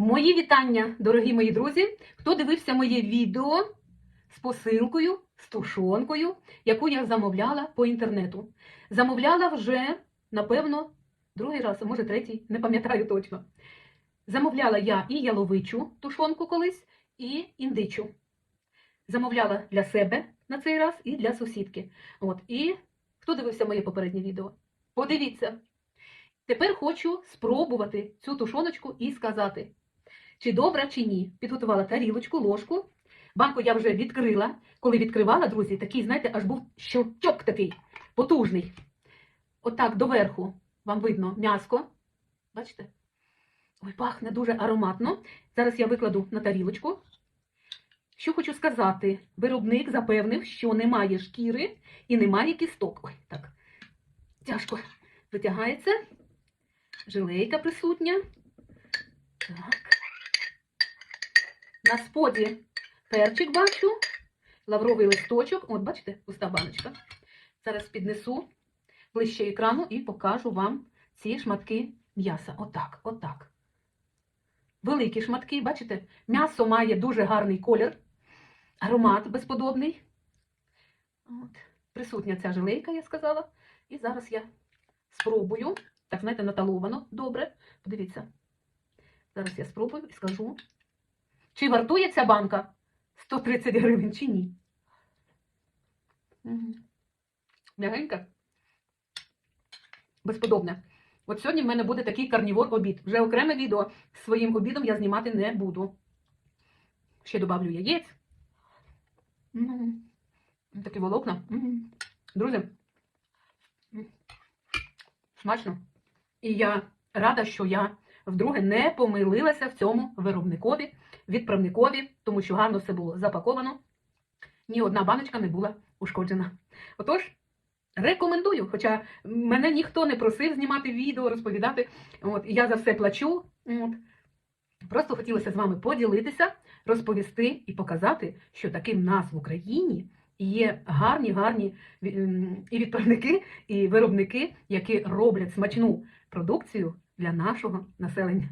Мої вітання, дорогі мої друзі. Хто дивився моє відео з посилкою, з тушонкою, яку я замовляла по інтернету. Замовляла вже, напевно, другий раз, а може третій, не пам'ятаю точно. Замовляла я і яловичу тушонку колись, і індичу. Замовляла для себе на цей раз і для сусідки. От. І хто дивився моє попереднє відео? Подивіться. Тепер хочу спробувати цю тушоночку і сказати, чи добра, чи ні. Підготувала тарілочку, ложку. Банку я вже відкрила. Коли відкривала, друзі, такий, знаєте, аж був щелчок такий потужний. Отак доверху вам видно м'яско. Бачите? Ой, пахне дуже ароматно. Зараз я викладу на тарілочку. Що хочу сказати, виробник запевнив, що немає шкіри і немає кісток. Ой, так, тяжко витягається. Жилейка присутня. Так. На споді перчик бачу, лавровий листочок. От, бачите, пуста баночка. Зараз піднесу ближче екрану і покажу вам ці шматки м'яса. Отак, отак. Великі шматки, бачите? М'ясо має дуже гарний колір, аромат безподобний. От. Присутня ця жилейка, я сказала. І зараз я спробую. Так, знаєте, наталовано добре. Подивіться. Зараз я спробую і скажу. Чи вартує ця банка 130 гривень, чи ні? М'ягенька. Безподобне. От сьогодні в мене буде такий карнівор обід. Вже окреме відео з своїм обідом я знімати не буду. Ще добавлю яєць. Такі волокна. Друзі, смачно. І я рада, що я вдруге не помилилася в цьому виробникові, відправникові, тому що гарно все було запаковано. Ні одна баночка не була ушкоджена. Отож, рекомендую, хоча мене ніхто не просив знімати відео, розповідати. От, я за все плачу. От. Просто хотілося з вами поділитися, розповісти і показати, що таким нас в Україні є гарні, гарні і відправники, і виробники, які роблять смачну продукцію для нашого населення.